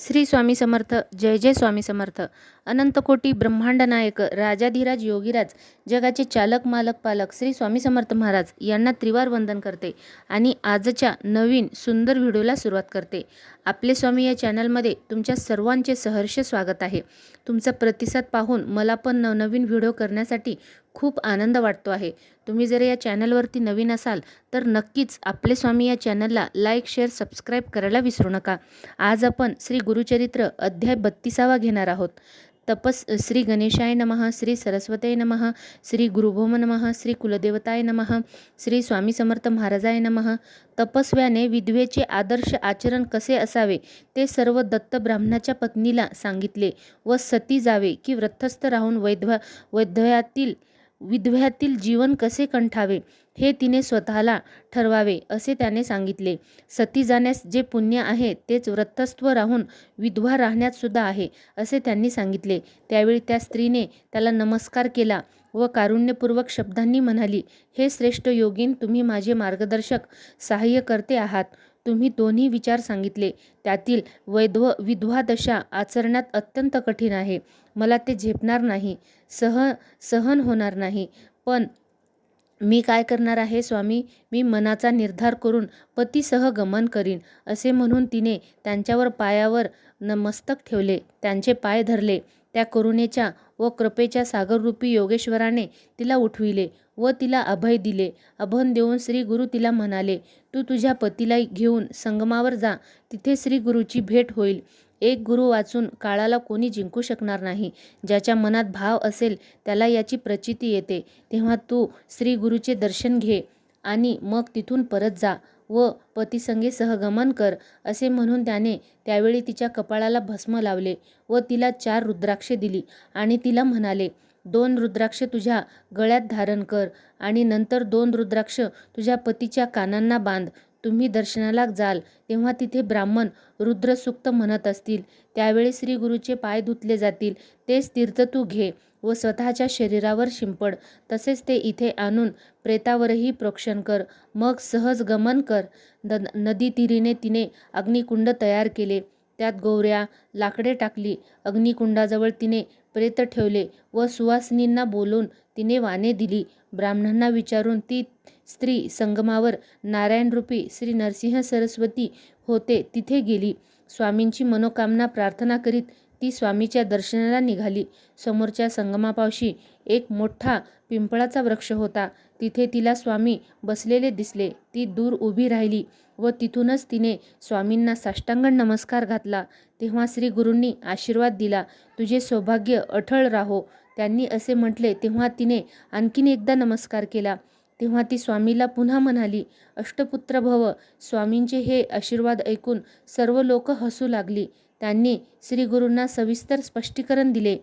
श्री स्वामी समर्थ जय जय स्वामी समर्थ. अनंतकोटी ब्रह्मांड नायक राजाधिराज योगीराज जगाचे चालक मालक पालक श्री स्वामी समर्थ महाराज यांना त्रिवार वंदन करते आणि आजच्या नवीन सुंदर व्हिडिओला सुरुवात करते. आपले स्वामी या चॅनलमध्ये तुमच्या सर्वांचे सहर्ष स्वागत आहे. तुमचा प्रतिसाद पाहून मला पण नवनवीन व्हिडिओ करण्यासाठी खूप आनंद वाटतो आहे. तुम्ही जर या चॅनलवरती नवीन असाल तर नक्कीच आपले स्वामी या चॅनलला लाईक शेअर सबस्क्राईब करायला विसरू नका. आज आपण श्री गुरुचरित्र अध्याय बत्तीसावा घेणार आहोत. तपस श्री गणेशाय नमः श्री सरस्वते नमः श्री गुरुभोम नमः श्री कुलदेवताय नमः श्री स्वामी समर्थ महाराजाय नमः. तपस्व्याने विधवेचे आदर्श आचरण कसे असावे ते सर्व दत्त ब्राह्मणाच्या पत्नीला सांगितले व सती जावे की व्रतस्थ राहून वैधवा वैधव्यातील विधव्यातील जीवन कसे कंठावे हे तिने स्वतःला ठरवावे असे त्याने सांगितले. सती जाण्यास जे पुण्य आहे तेच व्रतस्त्व राहून विधवा राहण्यात सुद्धा आहे असे त्यांनी सांगितले. त्यावेळी त्या स्त्रीने त्याला नमस्कार केला व कारुण्यपूर्वक शब्दांनी म्हणाली हे श्रेष्ठ योगीन तुम्ही माझे मार्गदर्शक सहाय्य करते आहात. तुम्ही दोन्ही विचार सांगितले. त्यातील वैधव विधवादशा आचरण्यात अत्यंत कठीण आहे. मला ते झेपणार नाही. सह सहन होणार नाही. पण मी काय करणार आहे स्वामी? मी मनाचा निर्धार करून पतीसह गमन करीन असे म्हणून तिने त्यांच्यावर पायावर नमस्तक ठेवले. त्यांचे पाय धरले. त्या करुणेच्या व कृपेच्या सागररूपी योगेश्वराने तिला उठविले व तिला अभय दिले. अभन देऊन श्री गुरु तिला म्हणाले तू तुझ्या पतीला घेऊन संगमावर जा. तिथे श्री गुरुची भेट होईल. एक गुरु वाचून काळाला कोणी जिंकू शकणार नाही. ज्याच्या मनात भाव असेल त्याला याची प्रचिती येते. तेव्हा तू श्री गुरुचे दर्शन घे. आणि मग तिथून परत जा व पतीसंगे सहगमन कर असे म्हणून त्याने त्यावेळी तिच्या कपाळाला भस्म लावले व तिला चार रुद्राक्षे दिली आणि तिला म्हणाले दोन रुद्राक्ष तुझ्या गळ्यात धारण कर आणि नंतर दोन रुद्राक्ष तुझ्या पतीच्या कानांना बांध. तुम्ही दर्शनाला जाल तेव्हा तिथे ब्राह्मण रुद्रसूक्त म्हणत असतील. त्यावेळी श्री गुरुचे पाय धुतले जातील. तेच तीर्थ तू घे. व स्वतःच्या शरीरावर शिंपड. तसेच ते इथे आणून प्रेतावरही प्रोक्षण कर. मग सहज गमन कर. द नदी तिरीने तिने अग्निकुंड तयार केले. त्यात गौऱ्या लाकडे टाकली. अग्निकुंडाजवळ तिने प्रेत ठेवले व सुवासिनींना बोलून तिने वाने दिली. ब्राह्मणांना विचारून ती स्त्री संगमावर नारायणरूपी श्री नरसिंह सरस्वती होते तिथे गेली. स्वामींची मनोकामना प्रार्थना करीत ती स्वामीच्या दर्शनाला निघाली. समोरच्या संगमापावशी एक मोठा पिंपळाचा वृक्ष होता. तिथे तिला स्वामी बसलेले दिसले. ती दूर उभी राहिली व तिथूनच तिने स्वामींना साष्टांगण नमस्कार घातला. तेव्हा श्री गुरूंनी आशीर्वाद दिला. तुझे सौभाग्य अठळ राहो त्यांनी असे म्हटले. तेव्हा तिने आणखीन एकदा नमस्कार केला. तेव्हा ती स्वामीला पुन्हा म्हणाली अष्टपुत्र भव स्वामींचे हे आशीर्वाद ऐकून सर्व लोक हसू लागली. त्यांनी श्रीगुरूंना सविस्तर स्पष्टीकरण दिले.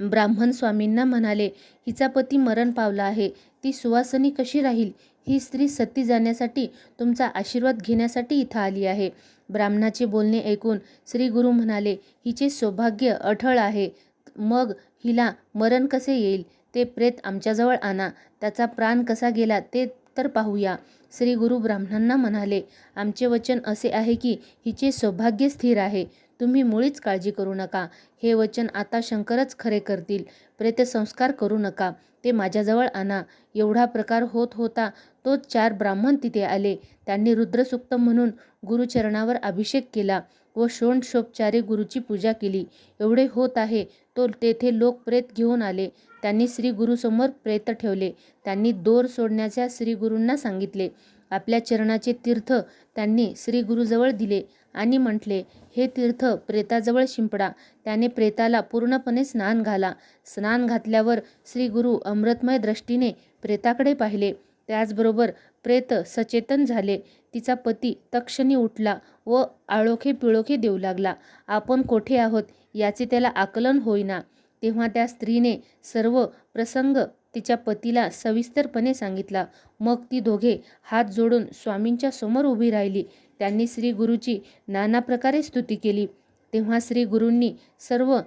ब्राह्मण स्वामींना म्हणाले हिचा पती मरण पावला आहे. ती सुवासनी कशी राहील? ही स्त्री सती जाण्यासाठी तुमचा आशीर्वाद घेण्यासाठी इथं आली आहे. ब्राह्मणाचे बोलणे ऐकून श्री गुरु म्हणाले हिचे सौभाग्य अठळ आहे. मग हिला मरण कसे येईल? ते प्रेत आमच्याजवळ आणा. त्याचा प्राण कसा गेला ते तर पाहूया. श्री गुरु ब्राह्मणांना म्हणाले आमचे वचन असे आहे की हिचे सौभाग्य स्थिर आहे. तुम्ही मुळीच काळजी करू नका. हे वचन आता शंकरच खरे करतील. प्रेतसंस्कार करू नका. ते माझ्याजवळ आणा. एवढा प्रकार होत होता तो चार ब्राह्मण तिथे आले. त्यांनी रुद्रसुक्त म्हणून गुरुचरणावर अभिषेक केला व षोडशोपचारे गुरुची पूजा केली. एवढे होत आहे तो तेथे लोक प्रेत घेऊन आले. त्यांनी श्री गुरुसमोर प्रेत ठेवले. त्यांनी दोर सोडण्याच्या श्री गुरूंना सांगितले. आपल्या चरणाचे तीर्थ त्यांनी श्री गुरुजवळ दिले आणि म्हटले हे तीर्थ प्रेताजवळ शिंपडा. त्याने प्रेताला पूर्णपणे स्नान घाला. स्नान घातल्यावर श्री गुरु अमृतमय दृष्टीने प्रेताकडे पाहिले. त्याचबरोबर प्रेत सचेतन झाले. तिचा पती तक्षणी उठला व आळोखे पिळोखे देऊ लागला. आपण कोठे आहोत? याचे त्याला आकलन होईना. तेव्हा त्या स्त्रीने सर्व प्रसंग तिच्या पतीला सविस्तरपणे सांगितला. मग ती दोघे हात जोडून स्वामींच्या समोर उभी राहिली. त्यांनी श्री गुरुची नाना प्रकारे स्तुती केली. तेव्हा श्री गुरूंनी सर्व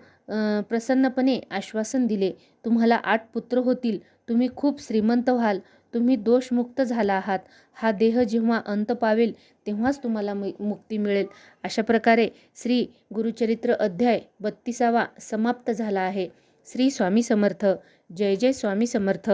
प्रसन्नपणे आश्वासन दिले. तुम्हाला आठ पुत्र होतील. तुम्ही खूप श्रीमंत व्हाल. तुम्ही दोषमुक्त झाला आहात. हा देह जेव्हा अंत पावेल तेव्हाच तुम्हाला मु मुक्ती मिळेल. अशा प्रकारे श्री गुरुचरित्र अध्याय बत्तीसावा समाप्त झाला आहे. श्री स्वामी समर्थ. जय जय स्वामी समर्थ.